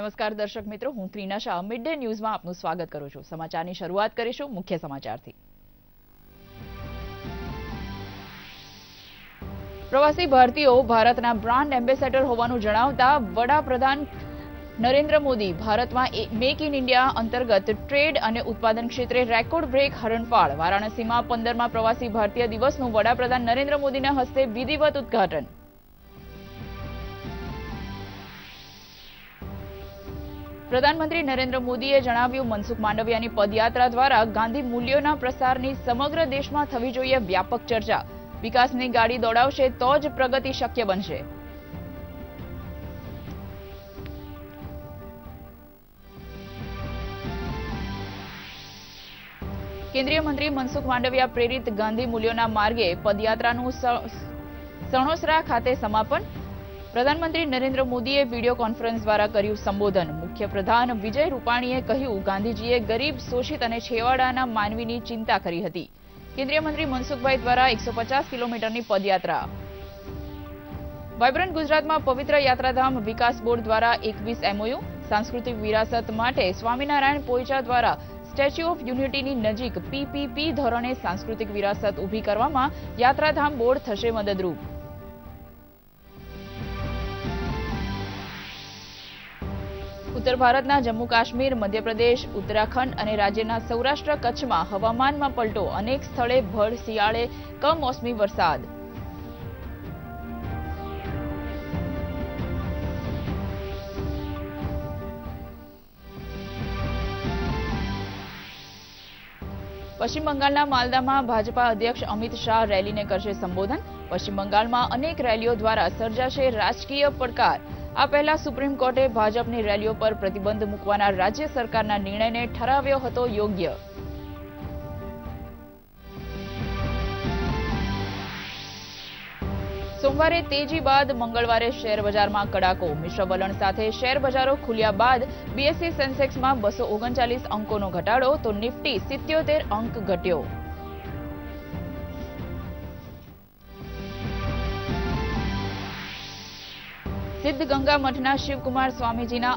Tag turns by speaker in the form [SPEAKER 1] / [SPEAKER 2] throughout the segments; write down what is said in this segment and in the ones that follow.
[SPEAKER 1] નમસ્કાર દર્શક મિત્રો હું ક્રીના શાહ મિડ ડે ન્યૂઝમાં આપનું સ્વાગત કરું છું સમાચારની શરૂઆત કરીશું મુખ્ય સમાચારથી પ્રવાસી ભારતીયો ભારતના બ્રાન્ડ એમ્બેસેડર હોવાનું જણાવતા વડાપ્રધાન નરેન્દ્ર મોદી ભારતમાં મેક ઇન ઇન્ડિયા અંતર્ગત ટ્રેડ અને ઉત્પાદન ક્ષેત્રે રેકોર્ડ બ્રેક હરણફાળ વારાણસીમાં પંદરમાં પ્રવાસી ભારતીય દિવસનું વડાપ્રધાન નરેન્દ્ર મોદીના હસ્તે વિધિવત ઉદઘાટન પ્રધાનમંત્રી નરેન્દ્ર મોદીએ જણાવ્યું મનસુખ માંડવિયાની પદયાત્રા દ્વારા ગાંધી મૂલ્યોના પ્રસારની સમગ્ર દેશમાં થવી જોઈએ વ્યાપક ચર્ચા વિકાસની ગાડી દોડાવશે તો જ પ્રગતિ શક્ય બનશે કેન્દ્રીય મંત્રી મનસુખ માંડવિયા પ્રેરિત ગાંધી મૂલ્યોના માર્ગે પદયાત્રાનું સણોસરા ખાતે સમાપન પ્રધાનમંત્રી નરેન્દ્ર મોદીએ વિડીયો કોન્ફરન્સ દ્વારા કર્યું સંબોધન મુખ્ય વિજય રૂપાણીએ કહ્યું ગાંધીજીએ ગરીબ શોષિત અને છેવાડાના માનવીની ચિંતા કરી હતી કેન્દ્રીય મંત્રી મનસુખભાઈ દ્વારા એકસો કિલોમીટરની પદયાત્રા વાયબ્રન્ટ ગુજરાતમાં પવિત્ર યાત્રાધામ વિકાસ બોર્ડ દ્વારા એકવીસ એમઓયુ સાંસ્કૃતિક વિરાસત માટે સ્વામિનારાયણ પોઈચા દ્વારા સ્ટેચ્યુ ઓફ યુનિટીની નજીક પીપીપી ધોરણે સાંસ્કૃતિક વિરાસત ઊભી કરવામાં યાત્રાધામ બોર્ડ થશે મદદરૂપ ઉત્તર ભારતના જમ્મુ કાશ્મીર મધ્યપ્રદેશ ઉત્તરાખંડ અને રાજ્યના સૌરાષ્ટ્ર કચ્છમાં હવામાનમાં પલટો અનેક સ્થળે ભર શિયાળે કમોસમી વરસાદ પશ્ચિમ બંગાળના માલદામાં ભાજપા અધ્યક્ષ અમિત શાહ રેલીને કરશે સંબોધન પશ્ચિમ બંગાળમાં અનેક રેલીઓ દ્વારા સર્જાશે રાજકીય પડકાર આ પહેલા સુપ્રીમ કોર્ટે ભાજપની રેલીઓ પર પ્રતિબંધ મૂકવાના રાજ્ય સરકારના નિર્ણયને ઠરાવ્યો હતો યોગ્ય સોમવારે તેજી બાદ મંગળવારે શેર બજારમાં કડાકો મિશ્ર વલણ સાથે શેર બજારો ખુલ્યા બાદ બીએસસી સેન્સેક્સમાં બસો ઓગણચાલીસ અંકોનો ઘટાડો તો નિફ્ટી સિત્યોતેર અંક ઘટ્યો સિદ્ધ મઠના શિવકુમાર સ્વામીજીના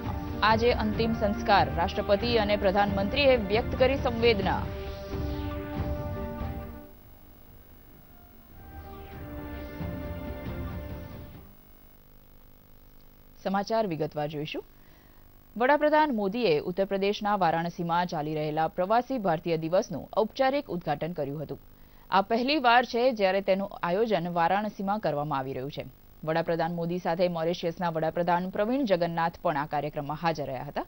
[SPEAKER 1] આજે અંતિમ સંસ્કાર રાષ્ટ્રપતિ અને પ્રધાનમંત્રીએ વ્યક્ત કરી સંવેદના સમાચાર વિગતવાર જોઈશું વડાપ્રધાન મોદીએ ઉત્તર પ્રદેશના વારાણસીમાં ચાલી રહેલા પ્રવાસી ભારતીય દિવસનું ઔપચારિક ઉદ્ઘાટન કર્યું હતું આ પહેલી વાર છે જ્યારે તેનું આયોજન વારાણસીમાં કરવામાં આવી રહ્યું છે વડાપ્રધાન મોદી સાથે મોરિશિયસના વડાપ્રધાન પ્રવીણ જગન્નાથ પણ આ કાર્યક્રમમાં હાજર રહ્યા હતા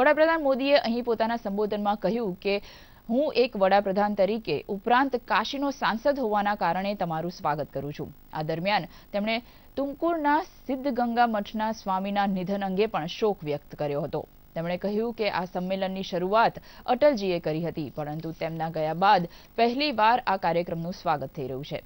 [SPEAKER 1] વડાપ્રધાન મોદીએ અહીં પોતાના સંબોધનમાં કહ્યું કે હું એક વડાપ્રધાન તરીકે ઉપરાંત કાશીનો સાંસદ હોવાના કારણે તમારું સ્વાગત કરું છું આ દરમિયાન તેમણે તુમકુરના સિદ્ધગંગા મઠના સ્વામીના નિધન અંગે પણ શોક વ્યક્ત કર્યો હતો તેમણે કહ્યું કે આ સંમેલનની શરૂઆત અટલજીએ કરી હતી પરંતુ તેમના ગયા બાદ પહેલીવાર આ કાર્યક્રમનું સ્વાગત થઈ રહ્યું છે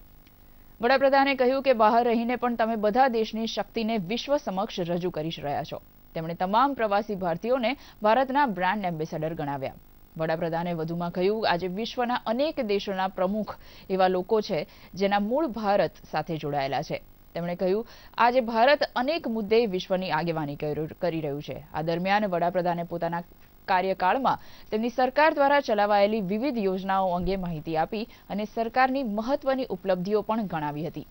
[SPEAKER 1] વડાપ્રધાને કહ્યું કે બહાર રહીને પણ તમે બધા દેશની શક્તિને વિશ્વ સમક્ષ રજૂ કરી રહ્યા છો તેમણે તમામ પ્રવાસી ભારતીયોને ભારતના બ્રાન્ડ એમ્બેસેડર ગણાવ્યા વડાપ્રધાને વધુમાં કહ્યું આજે વિશ્વના અનેક દેશોના પ્રમુખ એવા લોકો છે જેના મૂળ ભારત સાથે જોડાયેલા છે તેમણે કહ્યું આજે ભારત અનેક મુદ્દે વિશ્વની આગેવાની કરી રહ્યું છે આ દરમિયાન વડાપ્રધાને પોતાના કાર્યકાળમાં તેમની સરકાર દ્વારા ચલાવાયેલી વિવિધ યોજનાઓ અંગે માહિતી આપી અને સરકારની મહત્વની ઉપલબ્ધિઓ પણ ગણાવી હતી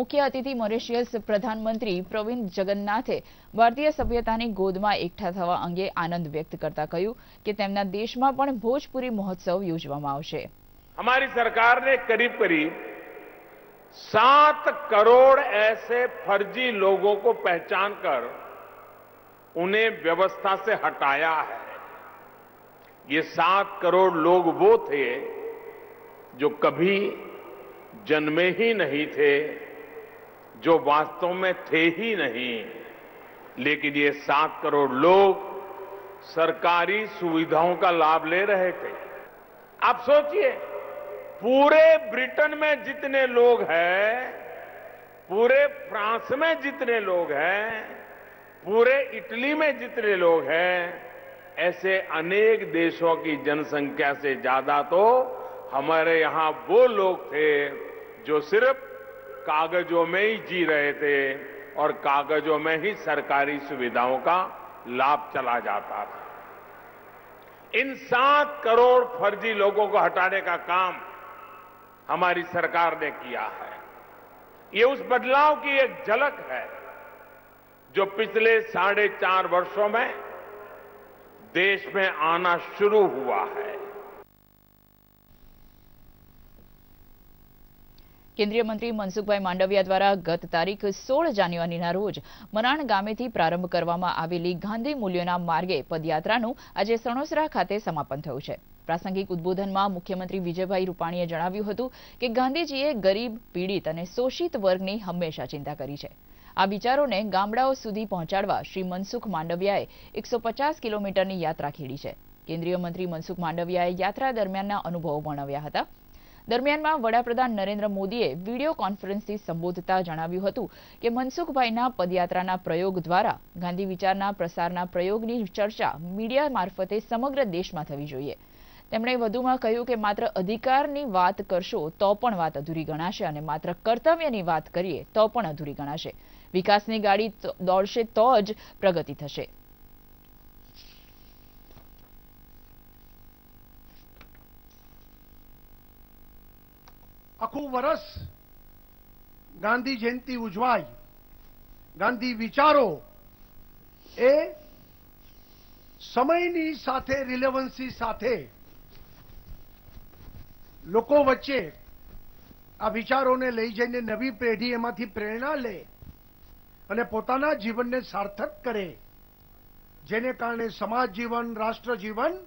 [SPEAKER 1] મુખ્ય અતિથિ મોરેશિયસ પ્રધાનમંત્રી પ્રવીણ જગન્નાથે ભારતીય સભ્યતાની ગોદમાં એકઠા થવા અંગે આનંદ વ્યક્ત કરતા કહ્યું કે તેમના દેશમાં પણ ભોજપુરી મહોત્સવ યોજવામાં આવશે
[SPEAKER 2] અમારી સરકારને કરીબ કરીબ सात करोड़ ऐसे फर्जी लोगों को पहचान कर उन्हें व्यवस्था से ये सात करोड़ लोग वो थे जो कभी जन्मे ही नहीं थे जो वास्तव में थे ही नहीं लेकिन ये सात करोड़ लोग सरकारी सुविधाओं का लाभ ले रहे थे आप सोचिए पूरे ब्रिटेन में जितने लोग हैं पूरे फ्रांस में जितने लोग हैं पूरे इटली में जितने लोग हैं ऐसे अनेक देशों की जनसंख्या से ज्यादा तो हमारे यहां वो लोग थे जो सिर्फ कागजों में ही जी रहे थे और कागजों में ही सरकारी सुविधाओं का लाभ चला जाता था इन सात करोड़ फर्जी लोगों को हटाने का काम हमारी सरकार ने किया है ये उस बदलाव की एक झलक है जो पिछले साढ़े चार वर्षों में देश में आना शुरू हुआ है
[SPEAKER 1] કેન્દ્રીય મંત્રી મનસુખભાઈ માંડવિયા દ્વારા ગત તારીખ સોળ જાન્યુઆરીના રોજ મરાણ ગામેથી પ્રારંભ કરવામાં આવેલી ગાંધી મૂલ્યોના માર્ગે પદયાત્રાનું આજે સણોસરા ખાતે સમાપન થયું છે પ્રાસંગિક ઉદબોધનમાં મુખ્યમંત્રી વિજયભાઈ રૂપાણીએ જણાવ્યું હતું કે ગાંધીજીએ ગરીબ પીડિત અને શોષિત વર્ગની હંમેશા ચિંતા કરી છે આ વિચારોને ગામડાઓ સુધી પહોંચાડવા શ્રી મનસુખ માંડવિયાએ એકસો કિલોમીટરની યાત્રા ખેડી છે કેન્દ્રીય મંત્રી મનસુખ માંડવિયાએ યાત્રા દરમિયાનના અનુભવો વર્ણવ્યા હતા દરમિયાનમાં વડાપ્રધાન નરેન્દ્ર મોદીએ વિડીયો કોન્ફરન્સથી સંબોધતા જણાવ્યું હતું કે મનસુખભાઈના પદયાત્રાના પ્રયોગ દ્વારા ગાંધી વિચારના પ્રસારના પ્રયોગની ચર્ચા મીડિયા મારફતે સમગ્ર દેશમાં થવી જોઈએ તેમણે વધુમાં કહ્યું કે માત્ર અધિકારની વાત કરશો તો પણ વાત અધૂરી ગણાશે અને માત્ર કર્તવ્યની વાત કરીએ તો પણ અધૂરી ગણાશે વિકાસની ગાડી દોડશે તો જ પ્રગતિ થશે
[SPEAKER 2] આખું વર્ષ ગાંધી જયંતિ ઉજવાય ગાંધી વિચારો એ સમયની સાથે રિલેવન્સી સાથે લોકો વચ્ચે આ વિચારોને લઈ જઈને નવી પેઢી એમાંથી પ્રેરણા લે અને પોતાના જીવનને સાર્થક કરે જેને કારણે સમાજ જીવન રાષ્ટ્ર જીવન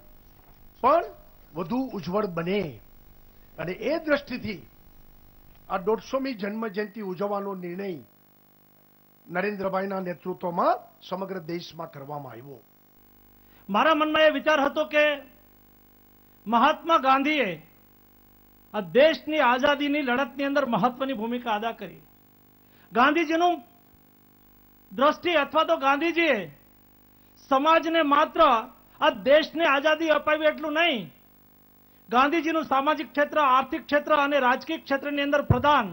[SPEAKER 2] પણ વધુ ઉજ્જવળ બને અને એ દ્રષ્ટિથી આ દોઢસોમી જન્મજયંતિ ઉજવવાનો નિર્ણય નરેન્દ્રભાઈના નેતૃત્વમાં સમગ્ર દેશમાં કરવામાં આવ્યો મારા મનમાં એ વિચાર હતો કે મહાત્મા ગાંધીએ આ દેશની આઝાદીની લડતની અંદર મહત્વની ભૂમિકા અદા કરી ગાંધીજીનું દ્રષ્ટિ અથવા તો ગાંધીજીએ સમાજને માત્ર આ દેશને આઝાદી અપાવી એટલું નહીં ગાંધીજીનું સામાજિક ક્ષેત્ર આર્થિક ક્ષેત્ર અને રાજકીય ક્ષેત્રની અંદર પ્રધાન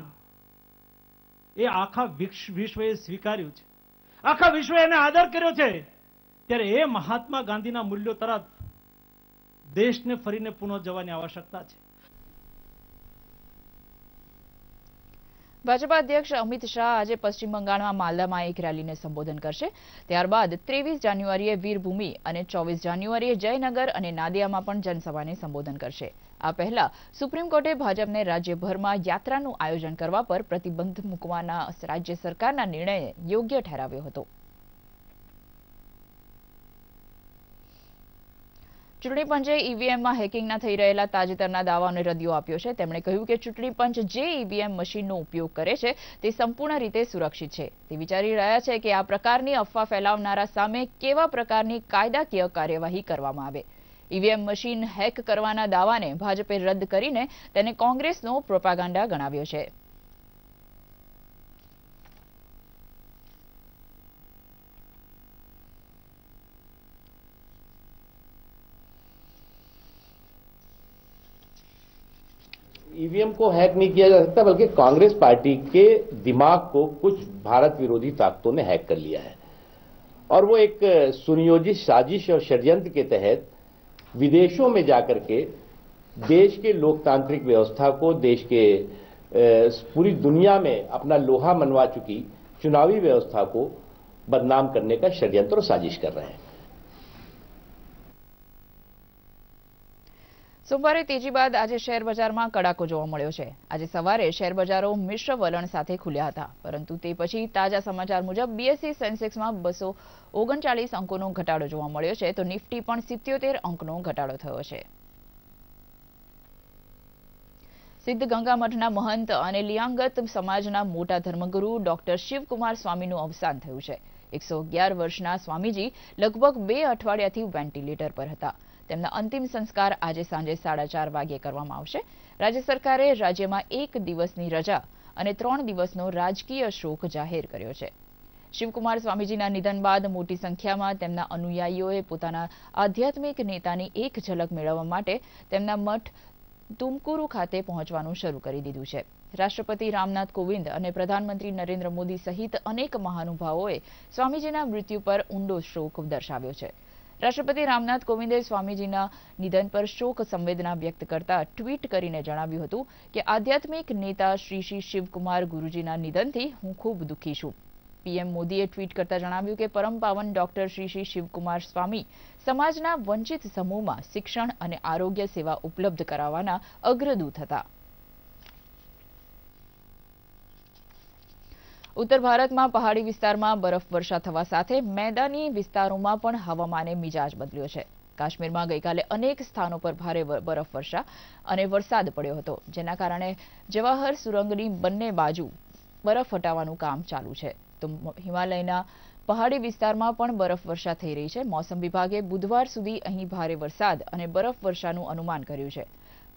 [SPEAKER 2] એ આખા વિશ્વએ સ્વીકાર્યું છે આખા વિશ્વએ એને આદર કર્યો છે ત્યારે એ મહાત્મા ગાંધીના મૂલ્યો તરફ દેશને ફરીને પુનઃ જવાની આવશ્યકતા છે
[SPEAKER 1] ભાજપા અધ્યક્ષ અમિત શાહ આજે પશ્ચિમ બંગાળમાં માલદામાં એક રેલીને સંબોધન કરશે ત્યારબાદ ત્રેવીસ જાન્યુઆરીએ વીરભૂમિ અને ચોવીસ જાન્યુઆરીએ જયનગર અને નાદિયામાં પણ જનસભાને સંબોધન કરશે આ પહેલા સુપ્રીમ કોર્ટે ભાજપને રાજ્યભરમાં યાત્રાનું આયોજન કરવા પર પ્રતિબંધ મૂકવાના રાજ્ય સરકારના નિર્ણયને યોગ્ય ઠેરાવ્યો હતો ચૂંટણી પંચે ઈવીએમમાં હેકિંગના થઈ રહેલા તાજેતરના દાવાઓને રદિયો આપ્યો છે તેમણે કહ્યું કે ચૂંટણી પંચ જે ઈવીએમ મશીનનો ઉપયોગ કરે છે તે સંપૂર્ણ રીતે સુરક્ષિત છે તે વિચારી રહ્યા છે કે આ પ્રકારની અફવા ફેલાવનારા સામે કેવા પ્રકારની કાયદાકીય કાર્યવાહી કરવામાં આવે ઈવીએમ મશીન હેક કરવાના દાવાને ભાજપે રદ કરીને તેને કોંગ્રેસનો પ્રોપાગાંડા ગણાવ્યો છે
[SPEAKER 3] ईवीएम को हैक नहीं किया जा सकता बल्कि कांग्रेस पार्टी के दिमाग को कुछ भारत विरोधी ताकतों ने हैक कर लिया है और वो एक सुनियोजित साजिश और षड्यंत्र के तहत विदेशों में जाकर के देश के लोकतांत्रिक व्यवस्था को देश के पूरी दुनिया में अपना लोहा मनवा चुकी चुनावी व्यवस्था को बदनाम करने का षड्यंत्र और साजिश कर रहे हैं
[SPEAKER 1] સોમવારે તેજી બાદ આજે શેર કડાકો જોવા મળ્યો છે આજે સવારે શેર મિશ્ર વલણ સાથે ખુલ્યા હતા પરંતુ તે પછી તાજા સમાચાર મુજબ બીએસસી સેન્સેક્સમાં બસો ઓગણચાલીસ અંકોનો ઘટાડો જોવા મળ્યો છે તો નિફ્ટી પણ સિત્યોતેર અંકનો ઘટાડો થયો છે સિદ્ધગંગા મઠના મહંત અને લિયાંગત સમાજના મોટા ધર્મગુરુ ડોક્ટર શિવકુમાર સ્વામીનું અવસાન થયું છે એકસો અગિયાર વર્ષના સ્વામીજી લગભગ બે અઠવાડિયાથી વેન્ટિલેટર પર હતા તેમના અંતિમ સંસ્કાર આજે સાંજે સાડા ચાર વાગ્યે કરવામાં આવશે રાજ્ય સરકારે રાજ્યમાં એક દિવસની રજા અને ત્રણ દિવસનો રાજકીય શોક જાહેર કર્યો છે શિવકુમાર સ્વામીજીના નિધન બાદ મોટી સંખ્યામાં તેમના અનુયાયીઓએ પોતાના આધ્યાત્મિક નેતાની એક ઝલક મેળવવા માટે તેમના મઠ તુમકુરુ ખાતે પહોંચવાનું શરૂ કરી દીધું છે રાષ્ટ્રપતિ રામનાથ કોવિંદ અને પ્રધાનમંત્રી નરેન્દ્ર મોદી સહિત અનેક મહાનુભાવોએ સ્વામીજીના મૃત્યુ પર ઊંડો શોક દર્શાવ્યો છે રાષ્ટ્રપતિ રામનાથ કોવિંદે સ્વામીજીના નિધન પર શોક સંવેદના વ્યક્ત કરતા ટ્વીટ કરીને જણાવ્યું હતું કે આધ્યાત્મિક નેતા શ્રી શ્રી શિવકુમાર ગુરુજીના નિધનથી હું ખૂબ દુઃખી છું પીએમ મોદીએ ટ્વીટ કરતા જણાવ્યું કે પરમ પાવન ડોક્ટર શ્રી શ્રી શિવકુમાર સ્વામી સમાજના વંચિત સમૂહમાં શિક્ષણ અને આરોગ્ય સેવા ઉપલબ્ધ કરાવવાના અગ્રદૂત હતા ઉત્તર ભારતમાં પહાડી વિસ્તારમાં બરફવર્ષા થવા સાથે મેદાની વિસ્તારોમાં પણ હવામાને મિજાજ બદલ્યો છે કાશ્મીરમાં ગઈકાલે અનેક સ્થાનો પર ભારે બરફવર્ષા અને વરસાદ પડ્યો હતો જેના કારણે જવાહર સુરંગની બંને બાજુ બરફ હટાવવાનું કામ ચાલુ છે તો હિમાલયના પહાડી વિસ્તારમાં પણ બરફ વર્ષા થઈ રહી છે મોસમ વિભાગે બુધવાર સુધી અહીં ભારે વરસાદ અને બરફ વર્ષાનું અનુમાન કર્યું છે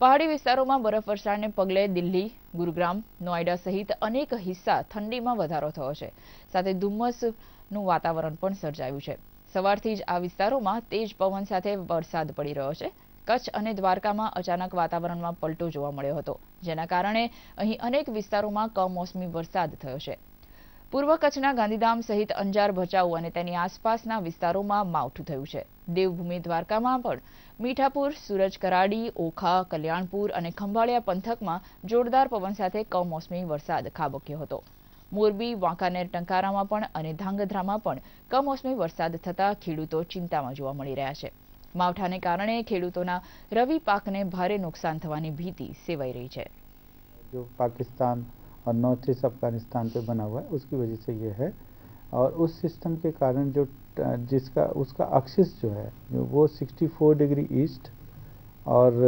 [SPEAKER 1] પહાડી વિસ્તારોમાં બરફવર્ષાને પગલે દિલ્હી ગુરુગ્રામ નોઈડા સહિત અનેક હિસ્સા ઠંડીમાં વધારો થયો છે સાથે ધુમ્મસનું વાતાવરણ પણ સર્જાયું છે સવારથી જ આ વિસ્તારોમાં તેજ પવન સાથે વરસાદ પડી રહ્યો છે કચ્છ અને દ્વારકામાં અચાનક વાતાવરણમાં પલટો જોવા મળ્યો હતો જેના કારણે અહીં અનેક વિસ્તારોમાં કમોસમી વરસાદ થયો છે પૂર્વ કચ્છના ગાંધીધામ સહિત અંજાર ભચાઉ અને તેની આસપાસના વિસ્તારોમાં માવઠું થયું છે દેવભૂમિ દ્વારકામાં પણ મીઠાપુર સુરજ કરાડી ઓખા કલ્યાણપુર અને ખંભાળિયા પંથકમાં જોરદાર પવન સાથે કમોસમી વરસાદ ખાબક્યો હતો મોરબી વાંકાનેર ટંકારામાં પણ અને ધાંગધ્રામાં પણ કમોસમી વરસાદ થતાં ખેડૂતો ચિંતામાં જોવા મળી રહ્યા છે માવઠાને કારણે ખેડૂતોના રવિ પાકને ભારે નુકસાન થવાની ભીતિ સેવાઈ રહી છે
[SPEAKER 4] પાકિસ્તાન और नॉर्थ ईस्ट अफगानिस्तान पे बना हुआ है उसकी वजह से ये है और उस सिस्टम के कारण जो जिसका उसका अक्सिस जो है जो वो 64 डिग्री ईस्ट और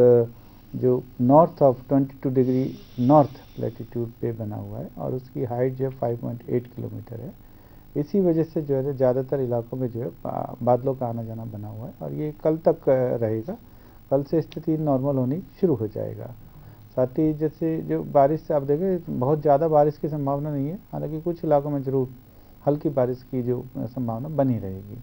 [SPEAKER 4] जो north of 22 degree north latitude पे बना हुआ है और उसकी हाइट जो है 5.8 किलोमीटर है इसी वजह से जो है ज़्यादातर इलाकों में जो है बादलों का आना जाना बना हुआ है और ये कल तक रहेगा कल से स्थिति नॉर्मल होनी शुरू हो जाएगा साथ ही जैसे जो बारिश से आप देखें बहुत ज़्यादा बारिश की संभावना नहीं है हालांकि कुछ इलाकों में ज़रूर हल्की बारिश की जो संभावना बनी रहेगी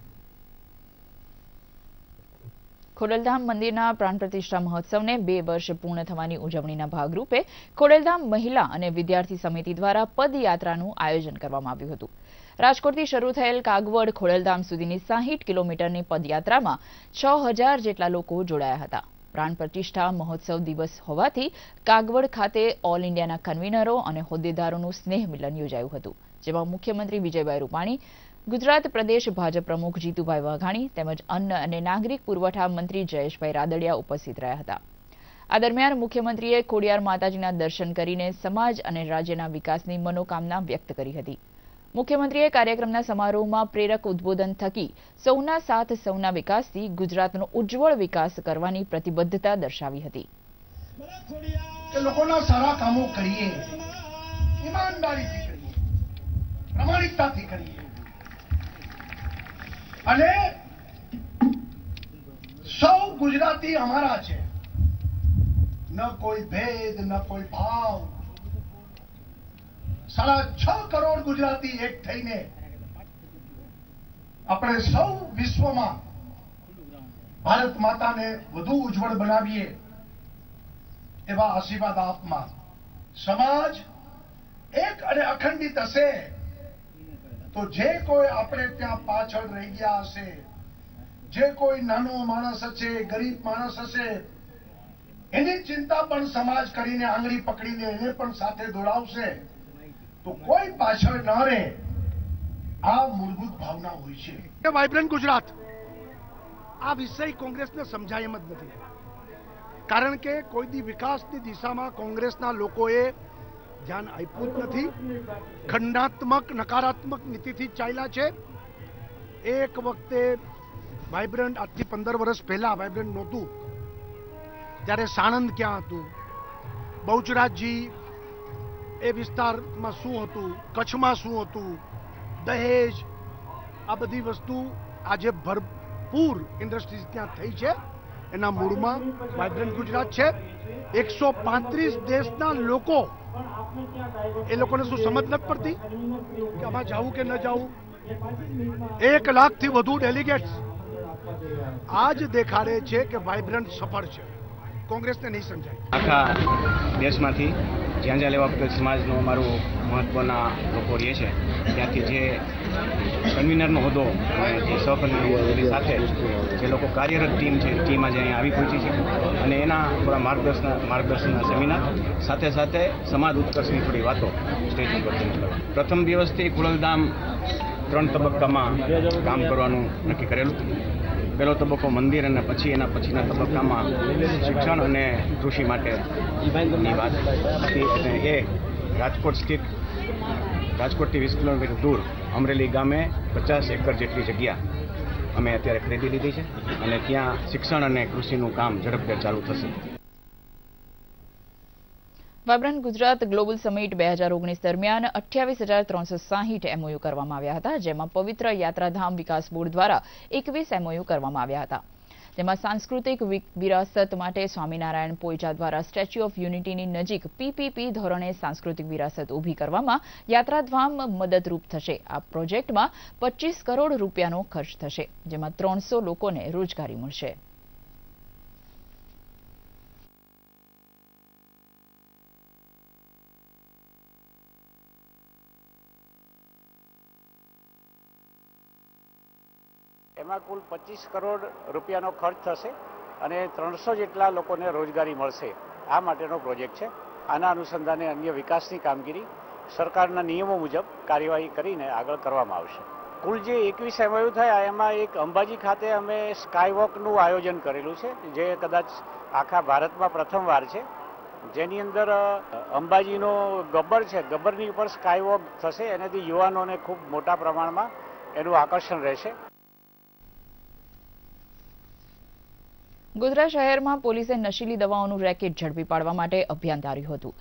[SPEAKER 1] ખોડલધામ મંદિરના પ્રાણ પ્રતિષ્ઠા મહોત્સવને બે વર્ષ પૂર્ણ થવાની ઉજવણીના ભાગરૂપે ખોડલધામ મહિલા અને વિદ્યાર્થી સમિતિ દ્વારા પદયાત્રાનું આયોજન કરવામાં આવ્યું હતું રાજકોટથી શરૂ થયેલ કાગવડ ખોડલધામ સુધીની સાહીઠ કિલોમીટરની પદયાત્રામાં છ જેટલા લોકો જોડાયા હતા પ્રાણ પ્રતિષ્ઠા મહોત્સવ દિવસ હોવાથી કાગવડ ખાતે ઓલ ઇન્ડિયાના કન્વીનરો અને હોદ્દેદારોનું સ્નેહ મિલન યોજાયું હતું જેમાં મુખ્યમંત્રી વિજયભાઈ રૂપાણી ગુજરાત પ્રદેશ ભાજપ પ્રમુખ જીતુભાઈ વાઘાણી તેમજ અન્ન અને નાગરિક પુરવઠા મંત્રી જયેશભાઈ રાદડિયા ઉપસ્થિત રહ્યા હતા આ દરમિયાન મુખ્યમંત્રીએ ખોડિયાર માતાજીના દર્શન કરીને સમાજ અને રાજ્યના વિકાસની મનોકામના વ્યક્ત કરી હતી મુખ્યમંત્રીએ કાર્યક્રમના સમારોહમાં પ્રેરક ઉદબોધન થકી સૌના સાથ સૌના વિકાસથી ગુજરાતનો ઉજ્જવળ વિકાસ કરવાની પ્રતિબદ્ધતા દર્શાવી હતી
[SPEAKER 2] લોકોના સારા કામો કરીએ ઈમાનદારીથી કરીએ પ્રમાણિકતાથી કરીએ અને સૌ ગુજરાતી અમારા છે ન કોઈ ભેદ ન કોઈ ભાવ સાડા છ કરોડ ગુજરાતી એક થઈને આપણે સૌ વિશ્વમાં ભારત માતાને વધુ ઉજ્જવળ બનાવીએ એવા આશીર્વાદ આપમાં સમાજ એક અને અખંડિત હશે તો જે કોઈ આપણે ત્યાં પાછળ રહી ગયા હશે જે કોઈ નાનો માણસ હશે ગરીબ માણસ હશે એની ચિંતા પણ સમાજ કરીને આંગળી પકડીને એને પણ સાથે દોડાવશે તો કોઈ પાછળ ન રહે આ મૂળભૂત ભાવના હોય છે વાઇબ્રન્ટ ગુજરાત આ વિષય કોંગ્રેસને સમજાય એમ જ નથી કારણ કે કોઈ દી વિકાસની દિશામાં કોંગ્રેસના લોકોએ ધ્યાન આપ્યું જ નથી ખંડાત્મક નકારાત્મક નીતિથી ચાલ્યા છે એક વખતે વાઇબ્રન્ટ આજથી પંદર વર્ષ પહેલાં વાઇબ્રન્ટ નહોતું ત્યારે સાણંદ ક્યાં હતું બહુચરાજજી એ વિસ્તારમાં શું હતું કચ્છમાં શું હતું દહેજ આ બધી વસ્તુ આજે ભરપૂર ઇન્ડસ્ટ્રીઝ ત્યાં થઈ છે એના મૂળમાં વાઇબ્રન્ટ ગુજરાત છે એકસો પાંત્રીસ દેશના લોકો એ લોકોને શું સમજ નથી પડતી કે આમાં જવું કે ન જવું એક લાખથી વધુ ડેલિગેટ્સ જ દેખાડે છે કે વાઇબ્રન્ટ સફળ છે કોંગ્રેસને નહીં સમજાય
[SPEAKER 5] આખા દેશમાંથી જ્યાં જ્યાં લેવા પટેલ સમાજનું અમારું મહત્વના લોકો રહે છે ત્યાંથી જે કન્વીનરનો હોદ્દો અને જે સહકન્વીનરની સાથે જે લોકો કાર્યરત ટીમ છે ટીમ આજે અહીંયા આવી પહોંચી છે અને એના થોડા માર્ગદર્શન માર્ગદર્શનના સેમિનાર સાથે સાથે સમાજ ઉત્કર્ષની થોડી વાતો સ્ટેજ ઉપર પ્રથમ દિવસથી ખુડલધામ ત્રણ તબક્કામાં કામ કરવાનું નક્કી કરેલું પહેલો તબક્કો મંદિર અને પછી એના પછીના તબક્કામાં શિક્ષણ અને કૃષિ માટેની વાત હતી અને એ રાજકોટ સ્થિત રાજકોટથી વીસ કિલોમીટર દૂર અમરેલી ગામે પચાસ એકર જેટલી જગ્યા અમે અત્યારે ખરીદી લીધી છે અને ત્યાં શિક્ષણ અને કૃષિનું કામ ઝડપભેર ચાલુ થશે
[SPEAKER 1] વાઇબ્રન્ટ ગુજરાત ગ્લોબલ સમિટ બે હજાર ઓગણીસ દરમિયાન અઠ્યાવીસ હજાર ત્રણસો સાહીઠ એમઓયુ કરવામાં આવ્યા હતા જેમાં પવિત્ર યાત્રાધામ વિકાસ બોર્ડ દ્વારા એકવીસ એમઓયુ કરવામાં આવ્યા હતા તેમાં સાંસ્કૃતિક વિરાસત માટે સ્વામિનારાયણ પોઈચા દ્વારા સ્ટેચ્યુ ઓફ યુનિટીની નજીક પીપીપી ધોરણે સાંસ્કૃતિક વિરાસત ઊભી કરવામાં યાત્રાધામ મદદરૂપ થશે આ પ્રોજેક્ટમાં પચીસ કરોડ રૂપિયાનો ખર્ચ થશે જેમાં ત્રણસો લોકોને રોજગારી મળશે
[SPEAKER 6] એમાં કુલ પચીસ કરોડ રૂપિયાનો ખર્ચ થશે અને ત્રણસો જેટલા લોકોને રોજગારી મળશે આ માટેનો પ્રોજેક્ટ છે આના અનુસંધાને અન્ય વિકાસની કામગીરી સરકારના નિયમો મુજબ કાર્યવાહી કરીને આગળ કરવામાં આવશે કુલ જે એકવીસ એમઓયુ થયા એમાં એક અંબાજી ખાતે અમે સ્કાયવોકનું આયોજન કરેલું છે જે કદાચ આખા ભારતમાં પ્રથમવાર છે જેની અંદર અંબાજીનો ગબ્બર છે ગબ્બરની ઉપર સ્કાયવોક થશે એનાથી યુવાનોને ખૂબ મોટા પ્રમાણમાં એનું આકર્ષણ રહેશે
[SPEAKER 1] ગોધરા શહેરમાં પોલીસે નશીલી દવાઓનું રેકેટ ઝડપી પાડવા માટે અભિયાન ધાર્યું હતું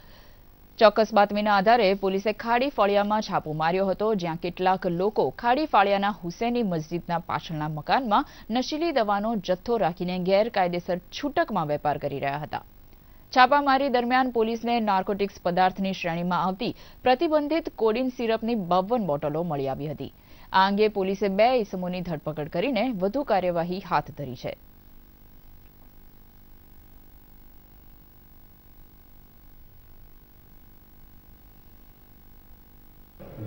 [SPEAKER 1] ચોક્કસ બાતમીના આધારે પોલીસે ખાડી ફળિયામાં છાપો માર્યો હતો જ્યાં કેટલાક લોકો ખાડી ફળિયાના હુસેની મસ્જિદના પાછળના મકાનમાં નશીલી દવાનો જથ્થો રાખીને ગેરકાયદેસર છૂટકમાં વેપાર કરી રહ્યા હતા છાપામારી દરમિયાન પોલીસને નાર્કોટિક્સ પદાર્થની શ્રેણીમાં આવતી પ્રતિબંધિત કોડિન સિરપની બાવન બોટલો મળી આવી હતી આ અંગે પોલીસે બે ઇસમોની ધરપકડ કરીને વધુ કાર્યવાહી હાથ ધરી છે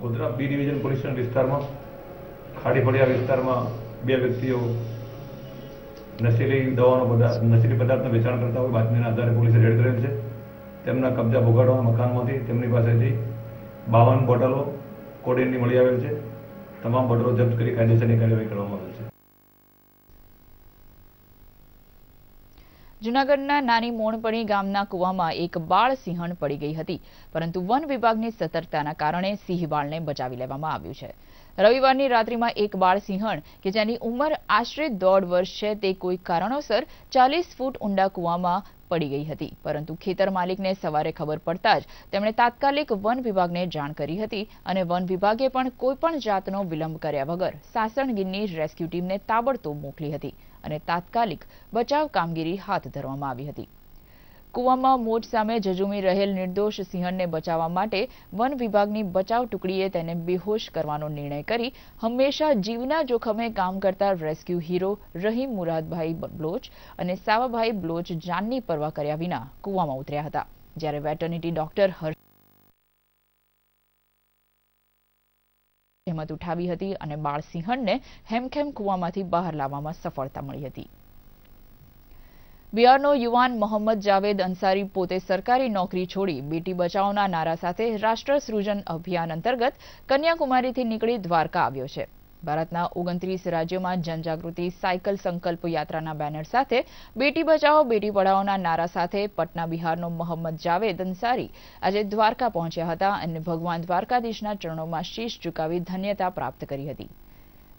[SPEAKER 7] ગોધરા બી ડિવિઝન પોલીસના વિસ્તારમાં ખાડી ખાડીફળિયા વિસ્તારમાં બે વ્યક્તિઓ નશીલી દવાનો પદાર્થ નશીલી પદાર્થનું વેચાણ કરતા હોય બાતમીના આધારે પોલીસે રેડ કરેલ છે તેમના કબજા ભોગાડવાના મકાનમાંથી તેમની પાસેથી બાવન બોટલો કોડેનની મળી આવેલ છે તમામ બોટલો જપ્ત કરી કાયદેસરની કાર્યવાહી કરવામાં આવેલ છે
[SPEAKER 1] જૂનાગઢના નાની મોણપણી ગામના કૂવામાં એક બાળ સિંહણ પડી ગઈ હતી પરંતુ વન વિભાગની સતર્કતાના કારણે સિંહ બાળને બચાવી લેવામાં આવ્યું છે રવિવારની રાત્રિમાં એક બાળ સિંહણ કે જેની ઉંમર આશરે દોઢ વર્ષ છે તે કોઈ કારણોસર ચાલીસ ફૂટ ઊંડા કુવામાં પડી ગઈ હતી પરંતુ ખેતર માલિકને સવારે ખબર પડતા જ તેમણે તાત્કાલિક વન વિભાગને જાણ કરી હતી અને વન વિભાગે પણ કોઈપણ જાતનો વિલંબ કર્યા વગર સાસણગીરની રેસ્ક્યુ ટીમને તાબડતોબ મોકલી હતી અને તાત્કાલિક બચાવ કામગીરી હાથ ધરવામાં આવી હતી કૂવામાં મોત સામે જજુમી રહેલ નિર્દોષ સિંહણને બચાવવા માટે વન વિભાગની બચાવ ટુકડીએ તેને બેહોશ કરવાનો નિર્ણય કરી હંમેશા જીવના જોખમે કામ કરતા રેસ્ક્યુ હીરો રહીમ મુરાદભાઈ બ્લોચ અને સાવાભાઈ બ્લોચ જાનની પરવા કર્યા વિના કુવામાં ઉતર્યા હતા જ્યારે વેટર્નિટી ડોક્ટર હર્ષ જહેમત ઉઠાવી હતી અને બાળસિંહણને હેમખેમ કુવામાંથી બહાર લાવવામાં સફળતા મળી હતી બિહારનો યુવાન મોહમ્મદ જાવેદ અંસારી પોતે સરકારી નોકરી છોડી બેટી બચાવોના નારા સાથે રાષ્ટ્ર સૃજન અભિયાન અંતર્ગત કન્યાકુમારીથી નીકળી દ્વારકા આવ્યો છે ભારતના ઓગણત્રીસ રાજ્યોમાં જનજાગૃતિ સાયકલ સંકલ્પ યાત્રાના બેનર સાથે બેટી બચાવો બેટી પઢાઓના નારા સાથે પટના બિહારનો મોહમ્મદ જાવેદ અંસારી આજે દ્વારકા પહોંચ્યા હતા અને ભગવાન દ્વારકાધીશના ચરણોમાં શીશ ઝુકાવી ધન્યતા પ્રાપ્ત કરી હતી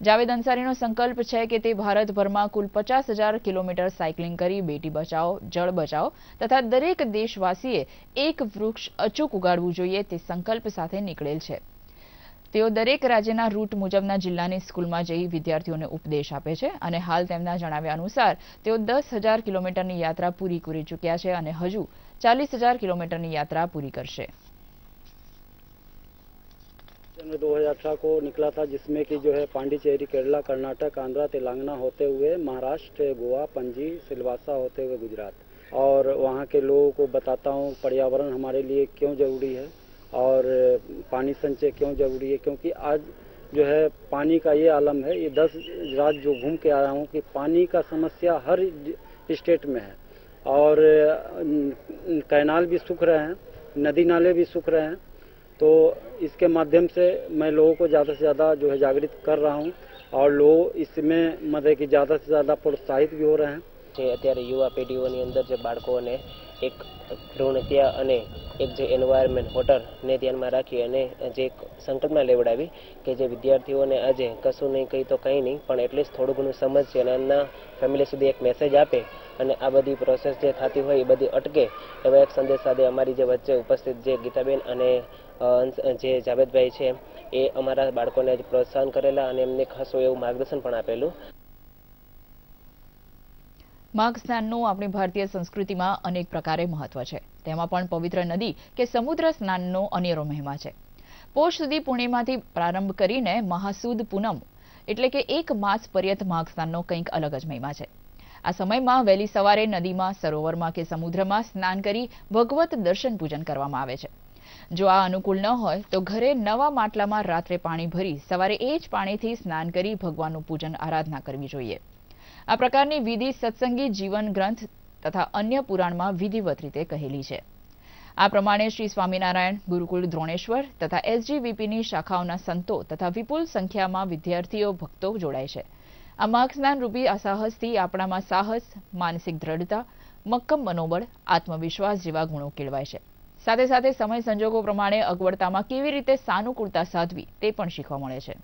[SPEAKER 1] જાવેદ અંસારીનો સંકલ્પ છે કે તે ભારતભરમાં કુલ પચાસ હજાર કિલોમીટર સાયકલિંગ કરી બેટી બચાવો જળ બચાવો તથા દરેક દેશવાસીએ એક વૃક્ષ અચૂક ઉગાડવું જોઈએ તે સંકલ્પ સાથે નીકળેલ છે તેઓ દરેક રાજ્યના રૂટ મુજબના જિલ્લાની સ્કૂલમાં જઈ વિદ્યાર્થીઓને ઉપદેશ આપે છે અને હાલ તેમના જણાવ્યા અનુસાર તેઓ દસ હજાર કિલોમીટરની યાત્રા પૂરી કરી ચૂક્યા છે અને હજુ ચાલીસ હજાર કિલોમીટરની યાત્રા પૂરી કરશે
[SPEAKER 8] जनवरी 2018 को निकला था जिसमें कि जो है पांडिचेरी केरला कर्नाटक आंध्रा तेलंगाना होते हुए महाराष्ट्र गोवा पंजी सिलवासा होते हुए गुजरात और वहाँ के लोगों को बताता हूँ पर्यावरण हमारे लिए क्यों ज़रूरी है और पानी संचय क्यों ज़रूरी है क्योंकि आज जो है पानी का ये आलम है ये दस रात जो घूम के आया हूँ कि पानी का समस्या हर स्टेट में है और कैनाल भी सूख रहे हैं नदी नाले भी सूख रहे हैं तो इसके माध्यम से मैं लोगों को ज़्यादा से ज़्यादा जो है जागृत कर रहा हूँ और लोग इसमें मतलब कि ज़्यादा से ज़्यादा प्रोत्साहित भी हो रहे हैं જે
[SPEAKER 9] અત્યારે યુવા પેઢીઓની અંદર જે બાળકોને એક ભ્રૂણ હત્યા અને એક જે એન્વાયરમેન્ટ વોટરને ધ્યાનમાં રાખી અને જે એક સંકલ્પના લેવડાવી કે જે વિદ્યાર્થીઓને આજે કશું નહીં કહી તો કંઈ નહીં પણ એટલીસ્ટ થોડું ઘણું સમજશે અને એમના ફેમિલી સુધી એક મેસેજ આપે અને આ બધી પ્રોસેસ જે થતી હોય એ બધી અટકે એવા એક સંદેશ સાથે અમારી જે વચ્ચે ઉપસ્થિત જે ગીતાબેન અને જે જાવેદભાઈ છે એ અમારા બાળકોને પ્રોત્સાહન કરેલા અને એમને ખાસો એવું માર્ગદર્શન પણ આપેલું
[SPEAKER 1] માઘ સ્નાનનું આપણી ભારતીય સંસ્કૃતિમાં અનેક પ્રકારે મહત્વ છે તેમાં પણ પવિત્ર નદી કે સમુદ્ર સ્નાનનો અનેરો મહિમા છે પોષ સુધી પૂર્ણિમાથી પ્રારંભ કરીને મહાસુદ પૂનમ એટલે કે એક માસ પર્યત માઘ સ્નાનનો કંઈક અલગ જ મહિમા છે આ સમયમાં વહેલી સવારે નદીમાં સરોવરમાં કે સમુદ્રમાં સ્નાન કરી ભગવત દર્શન પૂજન કરવામાં આવે છે જો આ અનુકૂળ ન હોય તો ઘરે નવા માટલામાં રાત્રે પાણી ભરી સવારે એ જ પાણીથી સ્નાન કરી ભગવાનનું પૂજન આરાધના કરવી જોઈએ આ પ્રકારની વિધિ સત્સંગી જીવન ગ્રંથ તથા અન્ય પુરાણમાં વિધિવત રીતે કહેલી છે આ પ્રમાણે શ્રી સ્વામિનારાયણ ગુરુકુલ દ્રોણેશ્વર તથા એસજીવીપીની શાખાઓના સંતો તથા વિપુલ સંખ્યામાં વિદ્યાર્થીઓ ભક્તો જોડાય છે આ માર્ગસ્નાન રૂપી આ સાહસથી આપણામાં સાહસ માનસિક દ્રઢતા મક્કમ મનોબળ આત્મવિશ્વાસ જેવા ગુણો કેળવાય છે સાથે સાથે સમય સંજોગો પ્રમાણે અગવડતામાં કેવી રીતે સાનુકૂળતા સાધવી તે પણ શીખવા મળે છે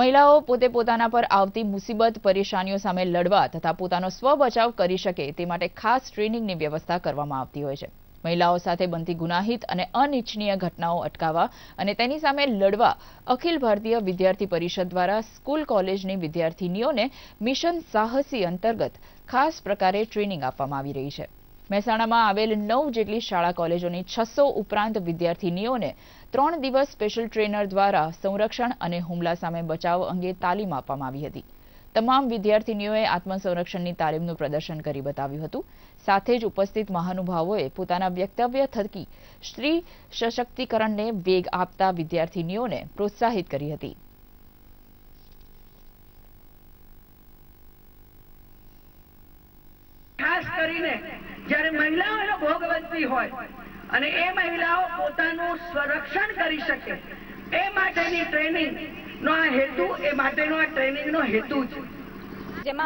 [SPEAKER 1] મહિલાઓ પોતે પોતાના પર આવતી મુસીબત પરેશાનીઓ સામે લડવા તથા પોતાનો સ્વ બચાવ કરી શકે તે માટે ખાસ ટ્રેનિંગની વ્યવસ્થા કરવામાં આવતી હોય છે મહિલાઓ સાથે બનતી ગુનાહિત અને અનિચ્છનીય ઘટનાઓ અટકાવવા અને તેની સામે લડવા અખિલ ભારતીય વિદ્યાર્થી પરિષદ દ્વારા સ્કૂલ કોલેજની વિદ્યાર્થીનીઓને મિશન સાહસી અંતર્ગત ખાસ પ્રકારે ટ્રેનિંગ આપવામાં આવી રહી છે મહેસાણામાં આવેલ નવ જેટલી શાળા કોલેજોની છસો ઉપરાંત વિદ્યાર્થીનીઓને ત્રણ દિવસ સ્પેશિયલ ટ્રેનર દ્વારા સંરક્ષણ અને હુમલા સામે બચાવ અંગે તાલીમ આપવામાં આવી હતી તમામ વિદ્યાર્થીનીઓએ આત્મસંરક્ષણની તાલીમનું પ્રદર્શન કરી બતાવ્યું હતું સાથે જ ઉપસ્થિત મહાનુભાવોએ પોતાના વક્તવ્ય થકી સ્ત્રી સશક્તિકરણને વેગ આપતા વિદ્યાર્થીનીઓને પ્રોત્સાહિત કરી હતી
[SPEAKER 10] ખાસ કરીને જ્યારે મહિલાઓ ભોગવતી હોય અને એ મહિલાઓ પોતાનું સંરક્ષણ કરી શકે એ માટેની ટ્રેનિંગ જેમાં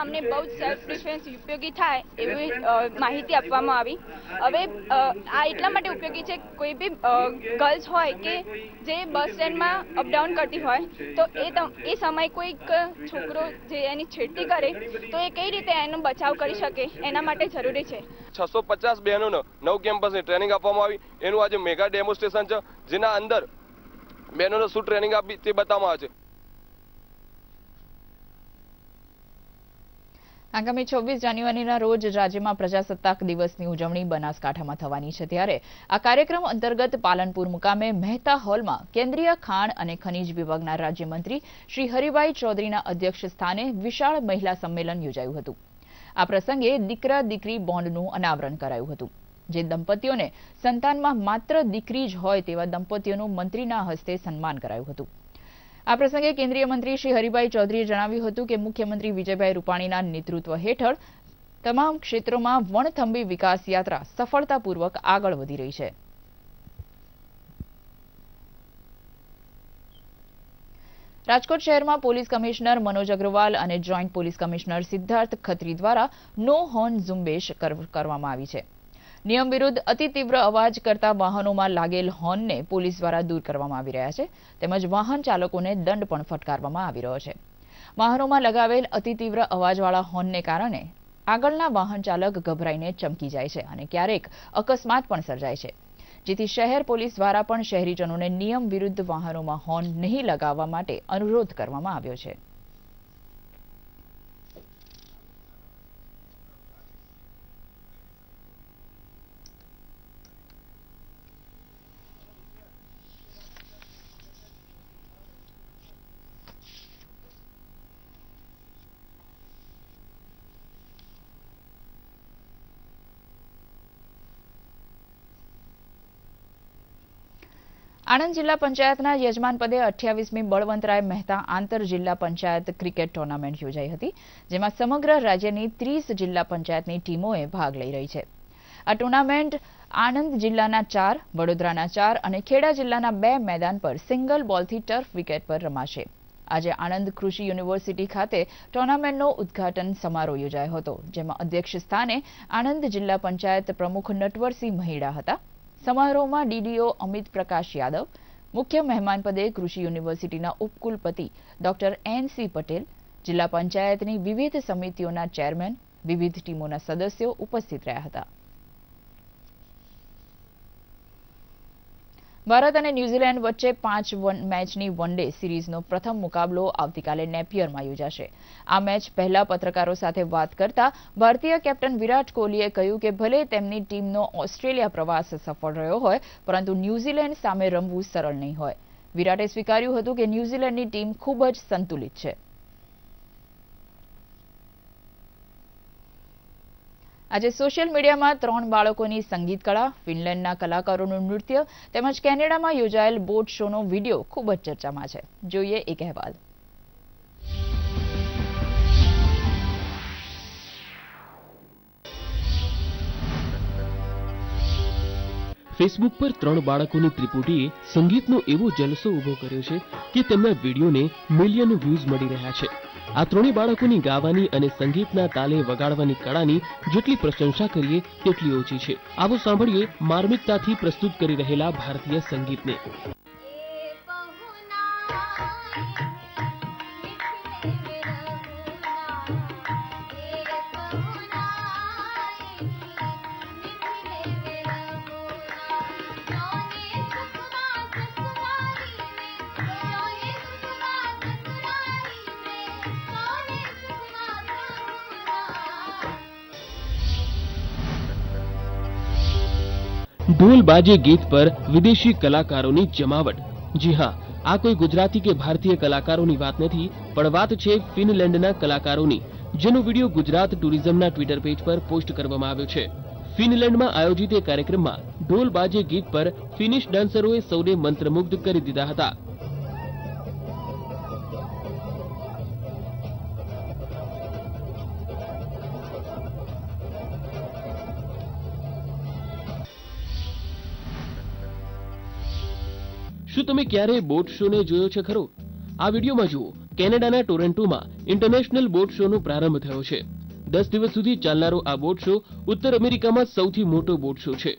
[SPEAKER 11] અમને બહુ જ સેલ્ફ ડિફેન્સ ઉપયોગી થાય એવી માહિતી આપવામાં આવી હવે આ એટલા માટે ઉપયોગી છે કોઈ બી ગર્લ્સ હોય કે જે બસ સ્ટેન્ડમાં અપડાઉન કરતી હોય તો એ એ સમયે કોઈક છોકરો જે એની છેડતી કરે તો એ કઈ રીતે એનો બચાવ કરી શકે એના માટે જરૂરી છે
[SPEAKER 12] છસો પચાસ બહેનોનો નવ કેમ્પસની ટ્રેનિંગ આપવામાં આવી એનું આજે મેગા ડેમોન્સ્ટ્રેશન છે જેના અંદર બહેનોને શું ટ્રેનિંગ આપી તે બતાવવામાં આવે છે
[SPEAKER 1] આગામી છવ્વીસ જાન્યુઆરીના રોજ રાજ્યમાં પ્રજાસત્તાક દિવસની ઉજવણી બનાસકાંઠામાં થવાની છે ત્યારે આ કાર્યક્રમ અંતર્ગત પાલનપુર મુકામે મહેતા હોલમાં કેન્દ્રીય ખાણ અને ખનીજ વિભાગના રાજ્યમંત્રી શ્રી હરિભાઈ ચૌધરીના અધ્યક્ષ સ્થાને વિશાળ મહિલા સંમેલન યોજાયું હતું આ પ્રસંગે દીકરા દીકરી બોન્ડનું અનાવરણ કરાયું હતું જે દંપતીઓને સંતાનમાં માત્ર દીકરી જ હોય તેવા દંપતીઓનું મંત્રીના હસ્તે સન્માન કરાયું હતું આ પ્રસંગે કેન્દ્રીય મંત્રી શ્રી હરિભાઈ ચૌધરીએ જણાવ્યું હતું કે મુખ્યમંત્રી વિજયભાઈ રૂપાણીના નેતૃત્વ હેઠળ તમામ ક્ષેત્રોમાં વણથંબી વિકાસ યાત્રા સફળતાપૂર્વક આગળ વધી રહી છે રાજકોટ શહેરમાં પોલીસ કમિશનર મનોજ અગ્રવાલ અને joint police commissioner Siddharth Khatri દ્વારા નો હોર્ન ઝુંબેશ કરવામાં આવી છે નિયમ વિરુદ્ધ અતિ તીવ્ર અવાજ કરતા વાહનોમાં લાગેલ હોર્નને પોલીસ દ્વારા દૂર કરવામાં આવી રહ્યા છે તેમજ વાહન ચાલકોને દંડ પણ ફટકારવામાં આવી રહ્યો છે વાહનોમાં લગાવેલ અતિ તીવ્ર અવાજવાળા હોર્નને કારણે આગળના વાહન ચાલક ગભરાઈને ચમકી જાય છે અને ક્યારેક અકસ્માત પણ સર્જાય છે જેથી શહેર પોલીસ દ્વારા પણ શહેરીજનોને નિયમ વિરુદ્ધ વાહનોમાં હોર્ન નહીં લગાવવા માટે અનુરોધ કરવામાં આવ્યો છે આણંદ જિલ્લા પંચાયતના યજમાન પદે અઠ્યાવીસમી બળવંતરાય મહેતા આંતર જિલ્લા પંચાયત ક્રિકેટ ટુર્નામેન્ટ યોજાઈ હતી જેમાં સમગ્ર રાજ્યની ત્રીસ જિલ્લા પંચાયતની ટીમોએ ભાગ લઈ રહી છે આ ટુર્નામેન્ટ આણંદ જિલ્લાના ચાર વડોદરાના ચાર અને ખેડા જિલ્લાના બે મેદાન પર સિંગલ બોલથી ટર્ફ વિકેટ પર રમાશે આજે આણંદ કૃષિ યુનિવર્સિટી ખાતે ટુર્નામેન્ટનો ઉદ્ઘાટન સમારોહ યોજાયો હતો જેમાં અધ્યક્ષ સ્થાને આણંદ જિલ્લા પંચાયત પ્રમુખ નટવરસિંહ મહિડા હતા સમારોહમાં ડીડીઓ અમિત પ્રકાશ યાદવ મુખ્ય મહેમાન પદે કૃષિ યુનિવર્સિટીના ઉપકુલપતિ ડોક્ટર એન સી પટેલ જિલ્લા પંચાયતની વિવિધ સમિતિઓના ચેરમેન વિવિધ ટીમોના સદસ્યો ઉપસ્થિત રહ્યા હતા ભારત અને ન્યૂઝીલેન્ડ વચ્ચે પાંચ મેચની વન ડે સિરીઝનો પ્રથમ મુકાબલો આવતીકાલે નેપિયરમાં યોજાશે આ મેચ પહેલા પત્રકારો સાથે વાત કરતા ભારતીય કેપ્ટન વિરાટ કોહલીએ કહ્યું કે ભલે તેમની ટીમનો ઓસ્ટ્રેલિયા પ્રવાસ સફળ રહ્યો હોય પરંતુ ન્યૂઝીલેન્ડ સામે રમવું સરળ નહીં હોય વિરાટે સ્વીકાર્યું હતું કે ન્યૂઝીલેન્ડની ટીમ ખૂબ જ સંતુલિત છે આજે સોશિયલ મીડિયામાં ત્રણ બાળકોની સંગીત કળા ફિનલેન્ડના કલાકારોનું નૃત્ય તેમજ કેનેડામાં યોજાયેલ બોટ શોનો વિડીયો ખૂબ જ ચર્ચામાં છે જોઈએ એક અહેવાલ
[SPEAKER 13] ફેસબુક પર ત્રણ બાળકોની ત્રિપુટીએ સંગીતનો એવો જલસો ઉભો કર્યો છે કે તેમના વિડીયોને મિલિયન વ્યૂઝ મળી રહ્યા છે આ ત્રણેય બાળકોની ગાવાની અને સંગીતના તાલે વગાડવાની કળાની જેટલી પ્રશંસા કરીએ તેટલી ઓછી છે આવો સાંભળીએ માર્મિકતાથી પ્રસ્તુત કરી રહેલા ભારતીય સંગીતને
[SPEAKER 14] ઢોલ ગીત પર વિદેશી કલાકારોની જમાવટ જી હા આ કોઈ ગુજરાતી કે ભારતીય કલાકારોની વાત નથી પણ વાત છે ફિનલેન્ડના કલાકારોની જેનો વિડીયો ગુજરાત ટુરિઝમના ટ્વિટર પેજ પર પોસ્ટ કરવામાં આવ્યો છે ફિનલેન્ડમાં આયોજિત એ કાર્યક્રમમાં ઢોલ ગીત પર ફિનિશ ડાન્સરોએ સૌને મંત્રમુગ્ધ કરી દીધા હતા શું તમે ક્યારે બોટ શોને જોયો છે ખરો આ વિડીયોમાં જુઓ કેનેડાના ટોરેન્ટોમાં ઇન્ટરનેશનલ બોટ શોનો પ્રારંભ થયો છે દસ દિવસ સુધી ચાલનારો આ બોટ શો ઉત્તર અમેરિકામાં સૌથી મોટો બોટ શો છે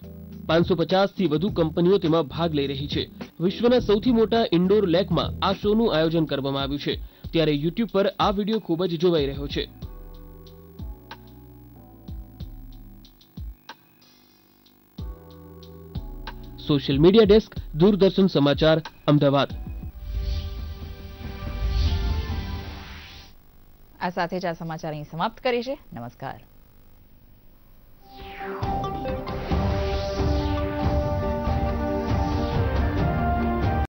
[SPEAKER 14] પાંચસો પચાસથી વધુ કંપનીઓ તેમાં ભાગ લઈ રહી છે વિશ્વના સૌથી મોટા ઇન્ડોર લેકમાં આ શોનું આયોજન કરવામાં આવ્યું છે ત્યારે યુટ્યુબ પર આ વિડીયો ખૂબ જ જોવાઈ રહ્યો છે
[SPEAKER 15] સોશિયલ મીડિયા ડેસ્ક દૂરદર્શન સમાચાર અમદાવાદ
[SPEAKER 1] આ સાથે જ આ સમાચાર અહીં સમાપ્ત કરીએ છીએ નમસ્કાર